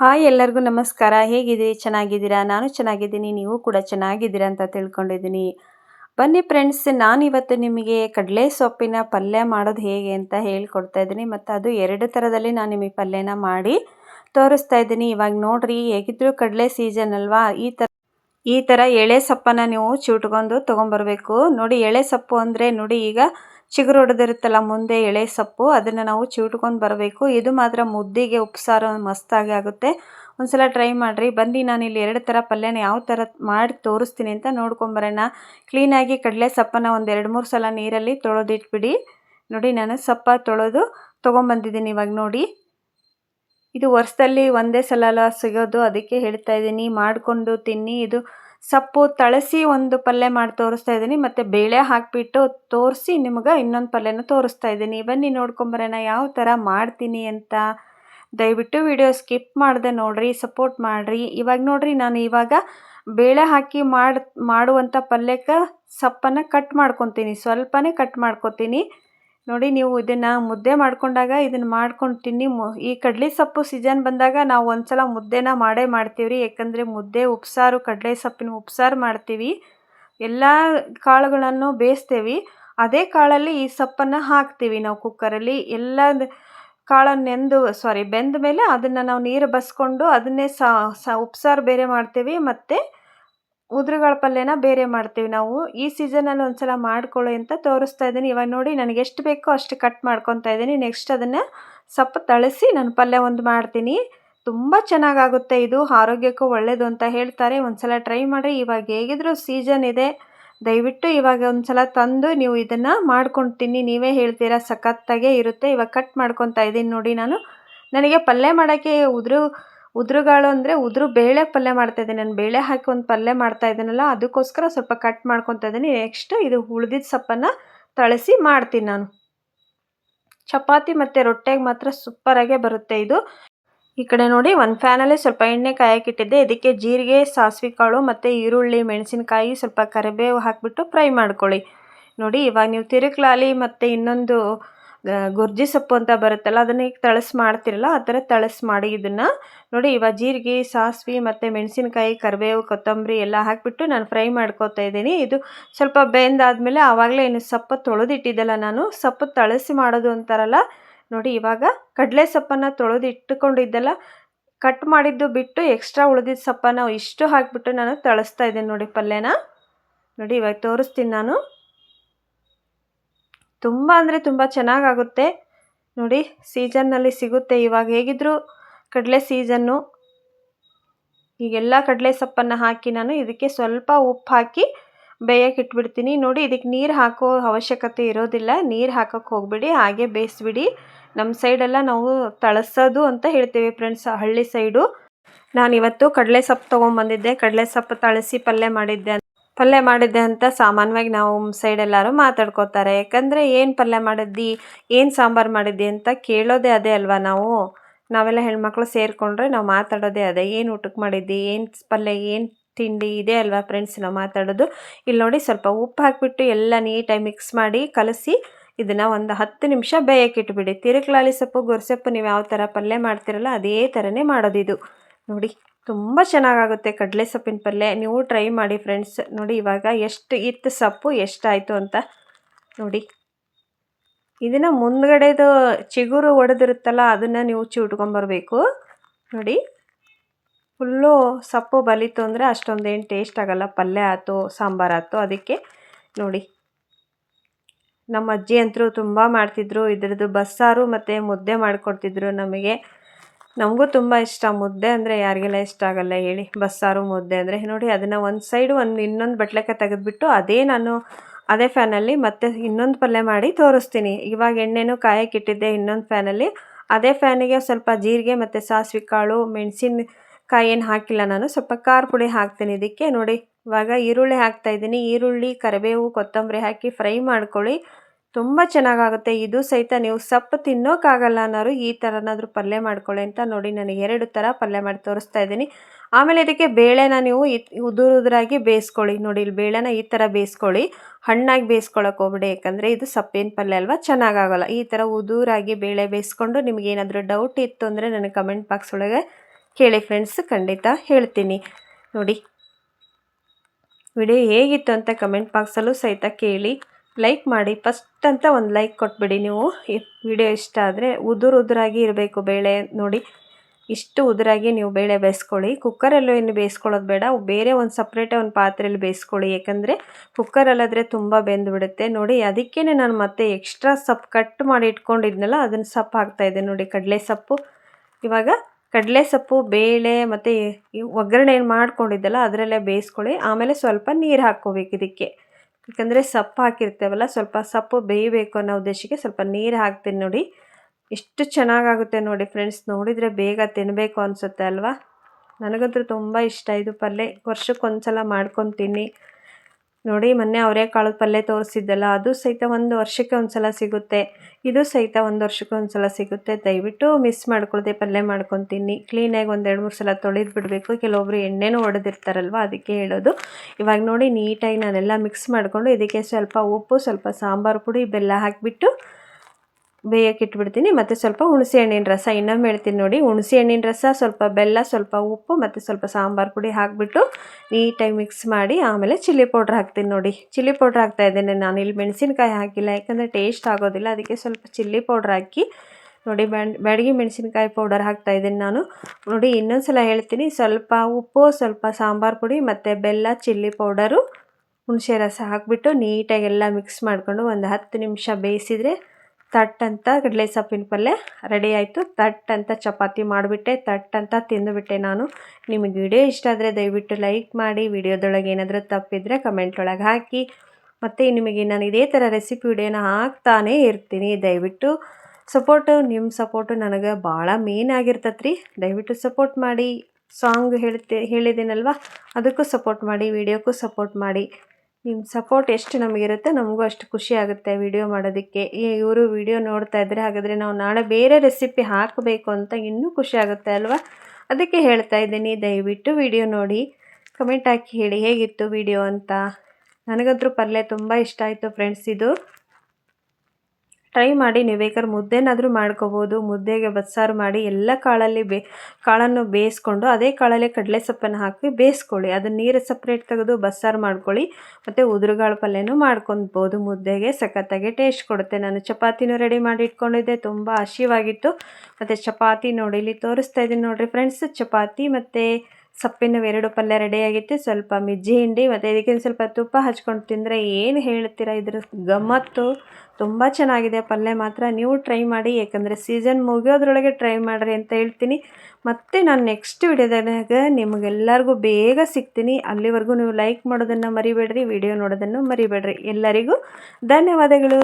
Hi ಎಲ್ಲರಿಗೂ ನಮಸ್ಕಾರ. ಹೇಗಿದ್ದೀರಿ ಚೆನ್ನಾಗಿದ್ದೀರಾ? ನಾನು ಚೆನ್ನಾಗಿದ್ದೀನಿ. ನೀವು ಕೂಡ ಚೆನ್ನಾಗಿದ್ದೀರಾ ಅಂತ ತಿಳ್ಕೊಂಡಿದ್ದೀನಿ. ಬನ್ನಿ ಫ್ರೆಂಡ್ಸ್ ನಾನಿವತ್ತು ನಿಮಗೆ ಕಡಲೆ ಸೊಪ್ಪಿನ ಪಲ್ಯ ಮಾಡೋದು ಹೇಗೆ ಅಂತ ಹೇಳ್ಕೊಡ್ತಾ ಇದ್ದೀನಿ. ಮತ್ತು ಅದು ಎರಡು ಥರದಲ್ಲಿ ನಾನು ನಿಮಗೆ ಪಲ್ಯನ ಮಾಡಿ ತೋರಿಸ್ತಾ ಇದ್ದೀನಿ. ಇವಾಗ ನೋಡ್ರಿ, ಹೇಗಿದ್ರು ಕಡಲೆ ಸೀಸನ್ ಅಲ್ವಾ? ಈ ಥರ ಈ ಥರ ಎಳೆ ಸೊಪ್ಪನ್ನು ನೀವು ಚಿಟ್ಕೊಂಡು ತೊಗೊಂಬರ್ಬೇಕು. ನೋಡಿ, ಎಳೆ ಸೊಪ್ಪು ಅಂದರೆ ನೋಡಿ, ಈಗ ಚಿಗುರು ಹೊಡೆದಿರುತ್ತಲ್ಲ ಮುಂದೆ ಎಳೆ ಸೊಪ್ಪು, ಅದನ್ನು ನಾವು ಚಿಟ್ಕೊಂಡು ಬರಬೇಕು. ಇದು ಮಾತ್ರ ಮುದ್ದಿಗೆ ಉಪ್ಸಾರು ಮಸ್ತಾಗಿ ಆಗುತ್ತೆ. ಒಂದ್ಸಲ ಟ್ರೈ ಮಾಡಿರಿ. ಬನ್ನಿ, ನಾನು ಇಲ್ಲಿ ಎರಡು ಥರ ಪಲ್ಯನ ಯಾವ ಥರ ಮಾಡಿ ತೋರಿಸ್ತೀನಿ ಅಂತ ನೋಡ್ಕೊಂಬರೋಣ. ಕ್ಲೀನಾಗಿ ಕಡಲೆ ಸೊಪ್ಪನ್ನು ಒಂದು ಎರಡು ಮೂರು ಸಲ ನೀರಲ್ಲಿ ತೊಳೆದಿಟ್ಬಿಡಿ. ನೋಡಿ, ನಾನು ಸೊಪ್ಪ ತೊಳೆದು ತೊಗೊಂಬಂದಿದ್ದೀನಿ ಇವಾಗ ನೋಡಿ. ಇದು ವರ್ಷದಲ್ಲಿ ಒಂದೇ ಸಲ ಸಿಗೋದು, ಅದಕ್ಕೆ ಹೇಳ್ತಾ ಇದ್ದೀನಿ. ಮಾಡಿಕೊಂಡು ತಿನ್ನಿ. ಇದು ಸೊಪ್ಪು ತಳಸಿ ಒಂದು ಪಲ್ಯ ಮಾಡಿ ತೋರಿಸ್ತಾ ಇದ್ದೀನಿ. ಮತ್ತು ಬೇಳೆ ಹಾಕಿಬಿಟ್ಟು ತೋರಿಸಿ ನಿಮ್ಗೆ ಇನ್ನೊಂದು ಪಲ್ಯನ ತೋರಿಸ್ತಾ ಇದ್ದೀನಿ. ಬನ್ನಿ ನೋಡ್ಕೊಂಬರೋಣ ಯಾವ ಥರ ಮಾಡ್ತೀನಿ ಅಂತ. ದಯವಿಟ್ಟು ವಿಡಿಯೋ ಸ್ಕಿಪ್ ಮಾಡಿದೆ ನೋಡಿರಿ, ಸಪೋರ್ಟ್ ಮಾಡಿರಿ. ಇವಾಗ ನೋಡಿರಿ, ನಾನು ಇವಾಗ ಬೇಳೆ ಹಾಕಿ ಮಾಡಿ, ಮಾಡುವಂಥ ಪಲ್ಯಕ್ಕೆ ಸೊಪ್ಪನ್ನು ಕಟ್ ಮಾಡ್ಕೊತೀನಿ. ಸ್ವಲ್ಪನೇ ಕಟ್ ಮಾಡ್ಕೊತೀನಿ. ನೋಡಿ ನೀವು ಇದನ್ನು ಮುದ್ದೆ ಮಾಡ್ಕೊಂಡಾಗ ಇದನ್ನು ಮಾಡ್ಕೊಂಡು ತಿನ್ನಿ ಈ ಕಡಲೆ ಸೊಪ್ಪು ಸೀಸನ್ ಬಂದಾಗ ನಾವು ಒಂದ್ಸಲ ಮುದ್ದೆನ ಮಾಡೇ ಮಾಡ್ತೀವಿ ರೀ ಯಾಕಂದರೆ ಮುದ್ದೆ ಉಪ್ಸಾರು, ಕಡಲೆ ಸೊಪ್ಪಿನ ಉಪ್ಸಾರು ಮಾಡ್ತೀವಿ. ಎಲ್ಲ ಕಾಳುಗಳನ್ನು ಬೇಯಿಸ್ತೀವಿ. ಅದೇ ಕಾಳಲ್ಲಿ ಈ ಸೊಪ್ಪನ್ನು ಹಾಕ್ತೀವಿ ನಾವು ಕುಕ್ಕರಲ್ಲಿ ಎಲ್ಲ ಕಾಳನ್ನು ನೆಂದು ಸಾರಿ ಬೆಂದ ಮೇಲೆ ಅದನ್ನು ನಾವು ನೀರು ಬಸ್ಕೊಂಡು ಅದನ್ನೇ ಸಾ, ಉಪ್ಸಾರು ಬೇರೆ ಮಾಡ್ತೀವಿ. ಮತ್ತು ಉದ್ರುಗಳ ಪಲ್ಯನ ಬೇರೆ ಮಾಡ್ತೀವಿ ನಾವು. ಈ ಸೀಸನಲ್ಲಿ ಒಂದು ಸಲ ಮಾಡ್ಕೊಳ್ಳಿ ಅಂತ ತೋರಿಸ್ತಾ ಇದ್ದೀನಿ. ಇವಾಗ ನೋಡಿ ನನಗೆ ಎಷ್ಟು ಬೇಕೋ ಅಷ್ಟು ಕಟ್ ಮಾಡ್ಕೊತಾ ಇದ್ದೀನಿ. ನೆಕ್ಸ್ಟ್ ಅದನ್ನು ಸೊಪ್ಪು ತಳಿಸಿ ನಾನು ಪಲ್ಯ ಒಂದು ಮಾಡ್ತೀನಿ. ತುಂಬ ಚೆನ್ನಾಗಾಗುತ್ತೆ ಇದು. ಆರೋಗ್ಯಕ್ಕೂ ಒಳ್ಳೆಯದು ಅಂತ ಹೇಳ್ತಾರೆ. ಒಂದು ಸಲ ಟ್ರೈ ಮಾಡಿ ಇವಾಗ ಹೇಗಿದ್ರು ಸೀಸನ್ ಇದೆ. ದಯವಿಟ್ಟು ಇವಾಗ ಒಂದು ಸಲ ತಂದು ನೀವು ಇದನ್ನು ಮಾಡ್ಕೊಂಡು ತಿನ್ನಿ ನೀವೇ ಹೇಳ್ತೀರಾ ಸಖತ್ತಾಗೇ ಇರುತ್ತೆ. ಇವಾಗ ಕಟ್ ಮಾಡ್ಕೊತಾ ಇದ್ದೀನಿ ನೋಡಿ ನಾನು. ನನಗೆ ಪಲ್ಯ ಮಾಡೋಕ್ಕೆ ಉದುರು ಉದ್ರುಗಾಳು ಅಂದರೆ ಉದುರು ಬೇಳೆ ಪಲ್ಯ ಮಾಡ್ತಾ ಇದ್ದೀನಿ. ನಾನು ಬೇಳೆ ಹಾಕಿ ಒಂದು ಪಲ್ಯ ಮಾಡ್ತಾ ಇದ್ದೀನಲ್ಲ, ಅದಕ್ಕೋಸ್ಕರ ಸ್ವಲ್ಪ ಕಟ್ ಮಾಡ್ಕೊತ ಇದ್ದೀನಿ. ನೆಕ್ಸ್ಟ್ ಇದು ಉಳ್ದಿದ್ದ ಸೊಪ್ಪನ್ನು ತಳಿಸಿ ಮಾಡ್ತೀನಿ ನಾನು. ಚಪಾತಿ ಮತ್ತು ರೊಟ್ಟೆಗೆ ಮಾತ್ರ ಸೂಪರಾಗೇ ಬರುತ್ತೆ ಇದು. ಈ ಕಡೆ ನೋಡಿ, ಒಂದು ಫ್ಯಾನಲ್ಲಿ ಸ್ವಲ್ಪ ಎಣ್ಣೆ ಕಾಯಕ್ಕಿಟ್ಟಿದ್ದೆ ಇದಕ್ಕೆ ಜೀರಿಗೆ, ಸಾಸಿವೆ ಕಾಳು ಮತ್ತು ಈರುಳ್ಳಿ, ಮೆಣಸಿನಕಾಯಿ, ಸ್ವಲ್ಪ ಕರಿಬೇವು ಹಾಕಿಬಿಟ್ಟು ಫ್ರೈ ಮಾಡ್ಕೊಳ್ಳಿ. ನೋಡಿ, ಇವಾಗ ನೀವು ತಿರುಕ್ಲಾಲಿ ಮತ್ತು ಇನ್ನೊಂದು ಗುರ್ಜಿ ಸೊಪ್ಪು ಅಂತ ಬರುತ್ತಲ್ಲ, ಅದನ್ನು ಈಗ ತಳಸ್ ಮಾಡ್ತಿರಲ್ಲ, ಆ ಥರ ತಳಸ್ ಮಾಡಿ ಇದನ್ನು ನೋಡಿ, ಇವಾಗ ಜೀರಿಗೆ, ಸಾಸಿವೆ ಮತ್ತು ಮೆಣಸಿನಕಾಯಿ, ಕರಿಬೇವು, ಕೊತ್ತಂಬರಿ ಎಲ್ಲ ಹಾಕಿಬಿಟ್ಟು ನಾನು ಫ್ರೈ ಮಾಡ್ಕೋತಾ ಇದ್ದೀನಿ. ಇದು ಸ್ವಲ್ಪ ಬೆಂದಾದಮೇಲೆ ಆವಾಗಲೇ ಏನು ಸೊಪ್ಪು ತೊಳೆದಿಟ್ಟಿದ್ದಲ್ಲ ನಾನು, ಸೊಪ್ಪು ತಳಸಿ ಮಾಡೋದು ಅಂತಾರಲ್ಲ, ನೋಡಿ ಇವಾಗ ಕಡಲೆ ಸೊಪ್ಪನ್ನು ತೊಳೆದು ಇಟ್ಟುಕೊಂಡಿದ್ದೆಲ್ಲ ಕಟ್ ಮಾಡಿದ್ದು ಬಿಟ್ಟು ಎಕ್ಸ್ಟ್ರಾ ಉಳಿದಿದ್ದ ಸೊಪ್ಪನ್ನು ಇಷ್ಟು ಹಾಕಿಬಿಟ್ಟು ನಾನು ತಳಿಸ್ತಾ ಇದ್ದೀನಿ ನೋಡಿ ಪಲ್ಯನ. ನೋಡಿ ಇವಾಗ ತೋರಿಸ್ತೀನಿ ನಾನು. ತುಂಬ ಅಂದರೆ ತುಂಬ ಚೆನ್ನಾಗಾಗುತ್ತೆ. ನೋಡಿ, ಸೀಸನ್ನಲ್ಲಿ ಸಿಗುತ್ತೆ. ಇವಾಗ ಹೇಗಿದ್ರು ಕಡಲೆ ಸೀಸನ್ನು. ಈಗೆಲ್ಲ ಕಡಲೆ ಸೊಪ್ಪನ್ನು ಹಾಕಿ ನಾನು ಇದಕ್ಕೆ ಸ್ವಲ್ಪ ಉಪ್ಪು ಹಾಕಿ ಬೇಯಕ್ಕೆ ಇಟ್ಬಿಡ್ತೀನಿ. ನೋಡಿ, ಇದಕ್ಕೆ ನೀರು ಹಾಕೋ ಅವಶ್ಯಕತೆ ಇರೋದಿಲ್ಲ. ನೀರು ಹಾಕೋಕ್ಕೆ ಹೋಗ್ಬಿಡಿ, ಹಾಗೆ ಬೇಯಿಸ್ಬಿಡಿ. ನಮ್ಮ ಸೈಡೆಲ್ಲ ನಾವು ತಳಸೋದು ಅಂತ ಹೇಳ್ತೀವಿ ಫ್ರೆಂಡ್ಸ್, ಹಳ್ಳಿ ಸೈಡು. ನಾನಿವತ್ತು ಕಡಲೆ ಸೊಪ್ಪು ತೊಗೊಂಬಂದಿದ್ದೆ ಕಡಲೆ ಸೊಪ್ಪು ತಳಸಿ ಪಲ್ಯ ಮಾಡಿದ್ದೆ ಪಲ್ಯ ಮಾಡಿದ್ದೆ ಅಂತ ಸಾಮಾನ್ಯವಾಗಿ ನಾವು ಸೈಡ್ ಎಲ್ಲರೂ ಮಾತಾಡ್ಕೋತಾರೆ. ಯಾಕಂದರೆ ಏನು ಪಲ್ಯ ಮಾಡಿದ್ದಿ, ಏನು ಸಾಂಬಾರು ಮಾಡಿದ್ದಿ ಅಂತ ಕೇಳೋದೇ ಅದೇ ಅಲ್ವಾ ನಾವು? ನಾವೆಲ್ಲ ಹೆಣ್ಮಕ್ಳು ಸೇರಿಕೊಂಡ್ರೆ ನಾವು ಮಾತಾಡೋದೇ ಅದೇ. ಏನು ಊಟಕ್ಕೆ ಮಾಡಿದ್ದಿ, ಏನು ಪಲ್ಯ, ಏನು ತಿಂಡಿ, ಇದೆ ಅಲ್ವಾ ಫ್ರೆಂಡ್ಸ್ ನಾವು ಮಾತಾಡೋದು. ಇಲ್ಲಿ ನೋಡಿ ಸ್ವಲ್ಪ ಉಪ್ಪು ಹಾಕಿಬಿಟ್ಟು ಎಲ್ಲ ನೀಟಾಗಿ ಮಿಕ್ಸ್ ಮಾಡಿ ಕಲಸಿ ಇದನ್ನು ಒಂದು ಹತ್ತು ನಿಮಿಷ ಬೇಯಕ್ಕೆ ಇಟ್ಬಿಡಿ. ತಿರುಕ್ಲಾಲಿ ಸೊಪ್ಪು, ಗೊರ್ಸೊಪ್ಪು, ನೀವು ಯಾವ ಥರ ಪಲ್ಯ ಮಾಡ್ತಿರಲ್ಲ ಅದೇ ಥರನೇ ಮಾಡೋದು ಇದು. ನೋಡಿ. ತುಂಬ ಚೆನ್ನಾಗಾಗುತ್ತೆ ಕಡಲೆ ಸೊಪ್ಪಿನ ಪಲ್ಯ ನೀವು ಟ್ರೈ ಮಾಡಿ ಫ್ರೆಂಡ್ಸ್ ನೋಡಿ ಇವಾಗ ಎಷ್ಟು ಇತ್ತು ಸೊಪ್ಪು ಎಷ್ಟಾಯಿತು ಅಂತ ನೋಡಿ. ಇದನ್ನು ಮುಂದ್ಗಡೆದು ಚಿಗುರು ಒಡೆದಿರುತ್ತಲ್ಲ ಅದನ್ನು ನೀವು ಚಿಟ್ಕೊಂಬರ್ಬೇಕು ನೋಡಿ. ಫುಲ್ಲು ಸೊಪ್ಪು ಬಲಿತು ಅಂದರೆ ಅಷ್ಟೊಂದೇನು ಟೇಸ್ಟ್ ಆಗೋಲ್ಲ. ಪಲ್ಯ ಆಯ್ತು, ಸಾಂಬಾರು ಆಯ್ತು ಅದಕ್ಕೆ ನೋಡಿ. ನಮ್ಮ ಅಜ್ಜಿ ಅಂತರೂ ತುಂಬ ಮಾಡ್ತಿದ್ರು. ಇದ್ರದ್ದು ಬಸ್ಸಾರು ಮತ್ತು ಮುದ್ದೆ ಮಾಡಿಕೊಡ್ತಿದ್ರು ನಮಗೆ. ನಮಗೂ ತುಂಬ ಇಷ್ಟ ಮುದ್ದೆ ಅಂದರೆ ಯಾರಿಗೆಲ್ಲ ಇಷ್ಟ ಆಗಲ್ಲ ಹೇಳಿ. ಬಸ್ಸಾರು ಮುದ್ದೆ ಅಂದರೆ ನೋಡಿ ಅದನ್ನು ಒಂದು ಸೈಡು ಒಂದು ಇನ್ನೊಂದು ಬಟ್ಲಕ್ಕೆ ತೆಗೆದುಬಿಟ್ಟು ಅದೇ ನಾನು ಅದೇ ಫ್ಯಾನಲ್ಲಿ ಮತ್ತೆ ಇನ್ನೊಂದು ಪಲ್ಯ ಮಾಡಿ ತೋರಿಸ್ತೀನಿ. ಇವಾಗ ಎಣ್ಣೆನೂ ಕಾಯಕ್ಕಿಟ್ಟಿದ್ದೆ ಇನ್ನೊಂದು ಫ್ಯಾನಲ್ಲಿ ಅದೇ ಫ್ಯಾನಿಗೆ ಸ್ವಲ್ಪ ಜೀರಿಗೆ ಮತ್ತು ಸಾಸಿವೆ ಕಾಳು ಮೆಣಸಿನಕಾಯಿ ಹಾಕಿಲ್ಲ ನಾನು. ಸ್ವಲ್ಪ ಖಾರ ಪುಡಿ ಹಾಕ್ತೀನಿ ಇದಕ್ಕೆ. ನೋಡಿ ಇವಾಗ ಈರುಳ್ಳಿ ಹಾಕ್ತಾಯಿದ್ದೀನಿ ಈರುಳ್ಳಿ, ಕರಿಬೇವು, ಕೊತ್ತಂಬರಿ ಹಾಕಿ ಫ್ರೈ ಮಾಡ್ಕೊಳ್ಳಿ. ತುಂಬ ಚೆನ್ನಾಗಾಗುತ್ತೆ. ಇದು ಸಹಿತ ನೀವು ಸೊಪ್ಪು ತಿನ್ನೋಕ್ಕಾಗಲ್ಲ ಅನ್ನೋರು ಈ ಥರನಾದರೂ ಪಲ್ಯ ಮಾಡ್ಕೊಳ್ಳಿ ಅಂತ ನೋಡಿ ನನಗೆ ಎರಡು ಥರ ಪಲ್ಯ ಮಾಡಿ ತೋರಿಸ್ತಾ ಇದ್ದೀನಿ. ಆಮೇಲೆ ಇದಕ್ಕೆ ಬೇಳೆನ ನೀವು ಉದುರು ಉದುರಾಗಿ ಬೇಯಿಸ್ಕೊಳ್ಳಿ. ನೋಡಿ, ಇಲ್ಲಿ ಬೇಳೆನ ಈ ಥರ ಬೇಯಿಸ್ಕೊಳ್ಳಿ. ಹಣ್ಣಾಗಿ ಬೇಯಿಸ್ಕೊಳಕ್ಕೆ ಹೋಗ್ಬಿಡಿ. ಯಾಕಂದರೆ ಇದು ಸೊಪ್ಪಿನ ಪಲ್ಯ ಅಲ್ವಾ? ಚೆನ್ನಾಗಾಗಲ್ಲ. ಈ ಥರ ಉದುರಾಗಿ ಬೇಳೆ ಬೇಯಿಸ್ಕೊಂಡು ನಿಮಗೇನಾದರೂ ಡೌಟ್ ಇತ್ತು ಅಂದರೆ ನನಗೆ ಕಮೆಂಟ್ ಬಾಕ್ಸ್ ಒಳಗೆ ಕೇಳಿ ಫ್ರೆಂಡ್ಸ್ ಖಂಡಿತ ಹೇಳ್ತೀನಿ. ನೋಡಿ. ವಿಡಿಯೋ ಹೇಗಿತ್ತು ಅಂತ ಕಮೆಂಟ್ ಬಾಕ್ಸಲ್ಲೂ ಸಹಿತ ಕೇಳಿ. ಲೈಕ್ ಮಾಡಿ ಫಸ್ಟ್ ಅಂತ ಒಂದು ಲೈಕ್ ಕೊಟ್ಬಿಡಿ ನೀವು. ವಿಡಿಯೋ ಇಷ್ಟ ಆದರೆ ಉದುರು ಉದುರಾಗಿ ಇರಬೇಕು ಬೇಳೆ ನೋಡಿ. ಇಷ್ಟು ಉದುರಾಗಿ ನೀವು ಬೇಳೆ ಬೇಯಿಸ್ಕೊಳ್ಳಿ. ಕುಕ್ಕರಲ್ಲೂ ಏನು ಬೇಯಿಸ್ಕೊಳ್ಳೋದು ಬೇಡ. ಬೇರೆ ಒಂದು ಸಪ್ರೇಟೇ ಒಂದು ಪಾತ್ರೆಯಲ್ಲಿ ಬೇಯಿಸ್ಕೊಳ್ಳಿ. ಯಾಕಂದರೆ ಕುಕ್ಕರಲ್ಲಾದರೆ ತುಂಬ ಬೆಂದುಬಿಡುತ್ತೆ. ನೋಡಿ ಅದಕ್ಕೇ ನಾನು ಮತ್ತೆ ಎಕ್ಸ್ಟ್ರಾ ಸೊಪ್ಪು ಕಟ್ ಮಾಡಿ ಇಟ್ಕೊಂಡಿದ್ನಲ್ಲ ಅದನ್ನು ಸೊಪ್ಪು ಹಾಕ್ತಾಯಿದ್ದೆ ನೋಡಿ, ಕಡಲೆ ಸೊಪ್ಪು. ಇವಾಗ ಕಡಲೆ ಸೊಪ್ಪು, ಬೇಳೆ ಮತ್ತು ಒಗ್ಗರಣೆ ಏನು ಮಾಡ್ಕೊಂಡಿದ್ದಲ್ಲ, ಅದರಲ್ಲೇ ಬೇಯಿಸ್ಕೊಳ್ಳಿ. ಆಮೇಲೆ ಸ್ವಲ್ಪ ನೀರು ಹಾಕ್ಕೋಬೇಕು ಇದಕ್ಕೆ. ಯಾಕಂದರೆ ಸೊಪ್ಪು ಹಾಕಿರ್ತೇವಲ್ಲ, ಸ್ವಲ್ಪ ಸೊಪ್ಪು ಬೇಯಬೇಕು ಅನ್ನೋ ಉದ್ದೇಶಕ್ಕೆ ಸ್ವಲ್ಪ ನೀರು ಹಾಕ್ತೀನಿ ನೋಡಿ. ಎಷ್ಟು ಚೆನ್ನಾಗಾಗುತ್ತೆ ನೋಡಿ ಫ್ರೆಂಡ್ಸ್, ನೋಡಿದರೆ ಬೇಗ ತಿನ್ನಬೇಕು ಅನಿಸುತ್ತೆ ಅಲ್ವಾ? ನನಗಂತೂ ತುಂಬ ಇಷ್ಟ. ಇದು ಪಲ್ಯ ವರ್ಷಕ್ಕೊಂದು ಸಲ ಮಾಡ್ಕೊತೀನಿ ನೋಡಿ, ಮೊನ್ನೆ ಅವರೆಕಾಳು ಪಲ್ಯ ತೋರಿಸಿದ್ದಲ್ಲ, ಅದು ಸಹಿತ ಒಂದು ವರ್ಷಕ್ಕೆ ಒಂದು ಸಲ ಸಿಗುತ್ತೆ. ಇದು ಸಹಿತ ಒಂದು ವರ್ಷಕ್ಕೆ ಒಂದು ಸಲ ಸಿಗುತ್ತೆ. ದಯವಿಟ್ಟು ಮಿಸ್ ಮಾಡ್ಕೊಳ್ದೆ ಪಲ್ಯ ಮಾಡ್ಕೊತೀನಿ. ಕ್ಲೀನಾಗಿ ಒಂದು ಎರಡು ಮೂರು ಸಲ ತೊಳೆದು ಬಿಡಬೇಕು. ಕೆಲವೊಬ್ರು ಎಣ್ಣೆನೂ ಹೊಡೆದಿರ್ತಾರಲ್ವ ಅದಕ್ಕೆ ಹೇಳೋದು. ಇವಾಗ ನೋಡಿ, ನೀಟಾಗಿ ನಾನೆಲ್ಲ ಮಿಕ್ಸ್ ಮಾಡಿಕೊಂಡು, ಇದಕ್ಕೆ ಸ್ವಲ್ಪ ಉಪ್ಪು, ಸ್ವಲ್ಪ ಸಾಂಬಾರು ಪುಡಿ, ಬೆಲ್ಲ ಹಾಕಿಬಿಟ್ಟು ಬೇಯಕ್ಕೆ ಇಟ್ಬಿಡ್ತೀನಿ. ಮತ್ತು ಸ್ವಲ್ಪ ಹುಣಸೆ ಹಣ್ಣಿನ ರಸ, ಇನ್ನೊಮ್ಮೆ ಹೇಳ್ತೀನಿ ನೋಡಿ. ಹುಣಸೆ ಹಣ್ಣಿನ ರಸ, ಸ್ವಲ್ಪ ಬೆಲ್ಲ, ಸ್ವಲ್ಪ ಉಪ್ಪು, ಮತ್ತು ಸ್ವಲ್ಪ ಸಾಂಬಾರು ಪುಡಿ ಹಾಕಿಬಿಟ್ಟು ನೀಟಾಗಿ ಮಿಕ್ಸ್ ಮಾಡಿ ಆಮೇಲೆ ಚಿಲ್ಲಿ ಪೌಡ್ರ್ ಹಾಕ್ತೀನಿ ನೋಡಿ. ಚಿಲ್ಲಿ ಪೌಡ್ರ್ ಹಾಕ್ತಾ ಇದ್ದೇನೆ ನಾನು. ಇಲ್ಲಿ ಮೆಣಸಿನ್ಕಾಯಿ ಹಾಕಿಲ್ಲ, ಯಾಕಂದರೆ ಟೇಸ್ಟ್ ಆಗೋದಿಲ್ಲ. ಅದಕ್ಕೆ ಸ್ವಲ್ಪ ಚಿಲ್ಲಿ ಪೌಡ್ರ್ ಹಾಕಿ ನೋಡಿ ಬ್ಯಾಡಗಿ ಮೆಣಸಿನ್ಕಾಯಿ ಪೌಡರ್ ಹಾಕ್ತಾ ಇದ್ದೀನಿ ನಾನು. ನೋಡಿ ಇನ್ನೊಂದು ಸಲ ಹೇಳ್ತೀನಿ. ಸ್ವಲ್ಪ ಉಪ್ಪು, ಸ್ವಲ್ಪ ಸಾಂಬಾರು ಪುಡಿ, ಮತ್ತು ಬೆಲ್ಲ ಚಿಲ್ಲಿ ಪೌಡರು ಹುಣಸೆ ರಸ ಹಾಕಿಬಿಟ್ಟು ನೀಟಾಗಿ ಎಲ್ಲ ಮಿಕ್ಸ್ ಮಾಡಿಕೊಂಡು ಒಂದು ಹತ್ತು ನಿಮಿಷ ಬೇಯಿಸಿದರೆ ತಟ್ ಅಂತ ಕಡಲೆ ಸೊಪ್ಪಿನ ಪಲ್ಯ ರೆಡಿ ಆಯಿತು. ತಟ್ ಅಂತ ಚಪಾತಿ ಮಾಡಿಬಿಟ್ಟೆ ತಟ್ ಅಂತ ತಿಂದುಬಿಟ್ಟೆ ನಾನು. ನಿಮಗೆ ವಿಡಿಯೋ ಇಷ್ಟ ಆದರೆ ದಯವಿಟ್ಟು ಲೈಕ್ ಮಾಡಿ, ವಿಡಿಯೋದೊಳಗೆ ಏನಾದರೂ ತಪ್ಪಿದರೆ ಕಮೆಂಟ್ ಒಳಗೆ ಹಾಕಿ. ಮತ್ತು ನಿಮಗೆ ನಾನು ಇದೇ ಥರ ರೆಸಿಪಿ ವಿಡಿಯೋನ ಹಾಕ್ತಾನೇ ಇರ್ತೀನಿ. ದಯವಿಟ್ಟು ಸಪೋರ್ಟು ನಿಮ್ಮ ಸಪೋರ್ಟು ನನಗೆ ಭಾಳ ಮೇನ್ ಆಗಿರ್ತೈತೆ ರೀ ದಯವಿಟ್ಟು ಸಪೋರ್ಟ್ ಮಾಡಿ. ಸಾಂಗ್ ಹೇಳ್ತೆ, ಹೇಳಿದ್ದೀನಲ್ವ? ಅದಕ್ಕೂ ಸಪೋರ್ಟ್ ಮಾಡಿ, ವಿಡಿಯೋಕ್ಕೂ ಸಪೋರ್ಟ್ ಮಾಡಿ. ನಿಮ್ಮ ಸಪೋರ್ಟ್ ಎಷ್ಟು ನಮಗಿರುತ್ತೆ, ನಮಗೂ ಅಷ್ಟು ಖುಷಿ ಆಗುತ್ತೆ ವಿಡಿಯೋ ಮಾಡೋದಕ್ಕೆ. ಇವರು ವಿಡಿಯೋ ನೋಡ್ತಾ ಇದ್ದರೆ ಹಾಗಾದರೆ ನಾವು ನಾಳೆ ಬೇರೆ ರೆಸಿಪಿ ಹಾಕಬೇಕು ಅಂತ ಇನ್ನೂ ಖುಷಿ ಆಗುತ್ತೆ ಅಲ್ವಾ? ಅದಕ್ಕೆ ಹೇಳ್ತಾ ಇದ್ದೀನಿ, ದಯವಿಟ್ಟು ವಿಡಿಯೋ ನೋಡಿ. ಕಮೆಂಟ್ ಹಾಕಿ ಹೇಳಿ, ಹೇಗಿತ್ತು ವಿಡಿಯೋ ಅಂತ? ನನಗಂತೂ ಪಲ್ಯ ತುಂಬ ಇಷ್ಟ ಆಯಿತು ಫ್ರೆಂಡ್ಸ್ ಇದು. ಟ್ರೈ ಮಾಡಿ ನೀವು ಮುದ್ದೆನಾದರೂ ಮಾಡ್ಕೋಬೋದು. ಮುದ್ದೆಗೆ ಬಸ್ಸಾರು ಮಾಡಿ ಎಲ್ಲ ಕಾಳಲ್ಲಿ ಬೇ ಕಾಳನ್ನು ಬೇಯಿಸ್ಕೊಂಡು ಅದೇ ಕಾಳಲ್ಲೇ ಕಡಲೆ ಸೊಪ್ಪನ್ನು ಹಾಕಿ ಬೇಯಿಸ್ಕೊಳ್ಳಿ. ಅದನ್ನು ನೀರು ಸಪ್ರೇಟ್ ತೆಗೆದು ಬಸ್ಸಾರು ಮಾಡ್ಕೊಳ್ಳಿ. ಮತ್ತು ಉದುರುಗಾಳು ಪಲ್ಯನೂ ಮಾಡ್ಕೊಬೋದು ಮುದ್ದೆಗೆ ಸಖತ್ತಾಗಿ ಟೇಸ್ಟ್ ಕೊಡುತ್ತೆ. ನಾನು ಚಪಾತಿನೂ ರೆಡಿ ಮಾಡಿ ಇಟ್ಕೊಂಡಿದ್ದೆ. ತುಂಬ ಹಸಿವಾಗಿತ್ತು. ಮತ್ತು ಚಪಾತಿ ನೋಡಿ ಇಲ್ಲಿ ತೋರಿಸ್ತಾ ಇದ್ದೀನಿ ನೋಡಿರಿ ಫ್ರೆಂಡ್ಸ್ ಚಪಾತಿ ಮತ್ತು ಸೊಪ್ಪಿನ ಎರಡು ಪಲ್ಯ ರೆಡಿಯಾಗಿತ್ತು ಸ್ವಲ್ಪ ಮಿಜ್ಜಿ ಹಿಂಡಿ ಮತ್ತು ಇದಕ್ಕೆ ಸ್ವಲ್ಪ ತುಪ್ಪ ಹಚ್ಕೊಂಡು ತಿಂದರೆ ಏನು ಹೇಳ್ತೀರಾ ಇದ್ರ ಗಮ್ಮತ್ತು. ತುಂಬ ಚೆನ್ನಾಗಿದೆ ಪಲ್ಯ ಮಾತ್ರ. ನೀವು ಟ್ರೈ ಮಾಡಿ, ಯಾಕಂದರೆ ಸೀಸನ್ ಮುಗಿಯೋದ್ರೊಳಗೆ ಟ್ರೈ ಮಾಡಿರಿ ಅಂತ ಹೇಳ್ತೀನಿ. ಮತ್ತು ನಾನು ನೆಕ್ಸ್ಟ್ ವಿಡಿಯೋದಾಗ ನಿಮಗೆಲ್ಲರಿಗೂ ಬೇಗ ಸಿಗ್ತೀನಿ. ಅಲ್ಲಿವರೆಗೂ ನೀವು ಲೈಕ್ ಮಾಡೋದನ್ನು ಮರಿಬೇಡ್ರಿ ವಿಡಿಯೋ ನೋಡೋದನ್ನು ಮರಿಬೇಡ್ರಿ. ಎಲ್ಲರಿಗೂ ಧನ್ಯವಾದಗಳು.